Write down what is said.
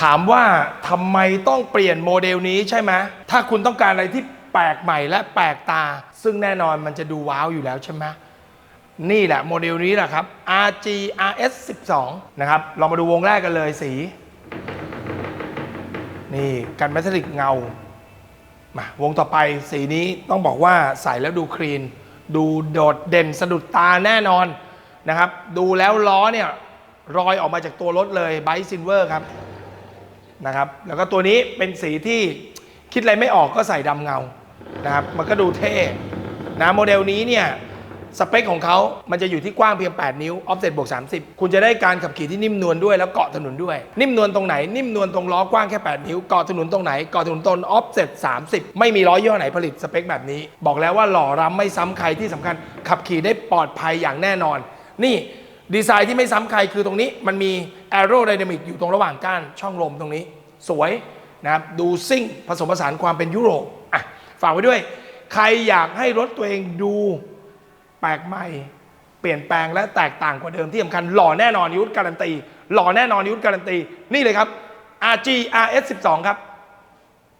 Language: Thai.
ถามว่าทำไมต้องเปลี่ยนโมเดลนี้ใช่ไหมถ้าคุณต้องการอะไรที่แปลกใหม่และแปลกตา ซึ่งแน่นอนมันจะดูว้าวอยู่แล้วใช่ไหมนี่แหละโมเดลนี้แหละครับ RG RS 12นะครับเรามาดูวงแรกกันเลยสี นี่กันแมทัลลิกเงามาวงต่อไปสีนี้ต้องบอกว่าใส่แล้วดูคลีน ดูโดดเด่นสะดุดตาแน่นอนนะครับ ดูแล้วล้อเนี่ยรอยออกมาจากตัวรถเลยไบซินเวอร์ครับ นะครับ แล้วก็ตัวนี้เป็นสีที่คิดอะไรไม่ออกก็ใส่ดำเงานะครับ มันก็ดูเท่นะโมเดลนี้เนี่ยสเปคของเขามันจะอยู่ที่กว้างเพียง 8 นิ้ว ออฟเซ็ตบวก 30 คุณจะได้การขับขี่ที่นิ่มนวลด้วยแล้วเกาะถนนด้วย นิ่มนวลตรงไหน นิ่มนวลตรงล้อกว้างแค่ 8 นิ้ว เกาะถนนตรงไหน เกาะถนนตนออฟเซ็ต30 ไม่มีล้อย่ห้อไหนผลิตสเปคแบบนี้ บอกแล้วว่าหล่อรำไม่ซ้ำใครที่สำคัญ ขับขี่ได้ปลอดภัยอย่างแน่นอน นี่ดีไซน์ที่ไม่ซ้ำใครคือตรงนี้มันมี แอโรไดนามิกอยู่ตรงระหว่างก้านช่องลมตรงนี้ สวยนะครับดูซิ่งผสมผสานความเป็นยุโรปอะฝากไว้ด้วย ใครอยากให้รถตัวเองดูแปลกใหม่ เปลี่ยนแปลงและแตกต่างกว่าเดิมที่สำคัญหล่อแน่นอนยุทธการันตี หล่อแน่นอนยุทธการันตี นี่เลยครับ RG RS 12 ครับ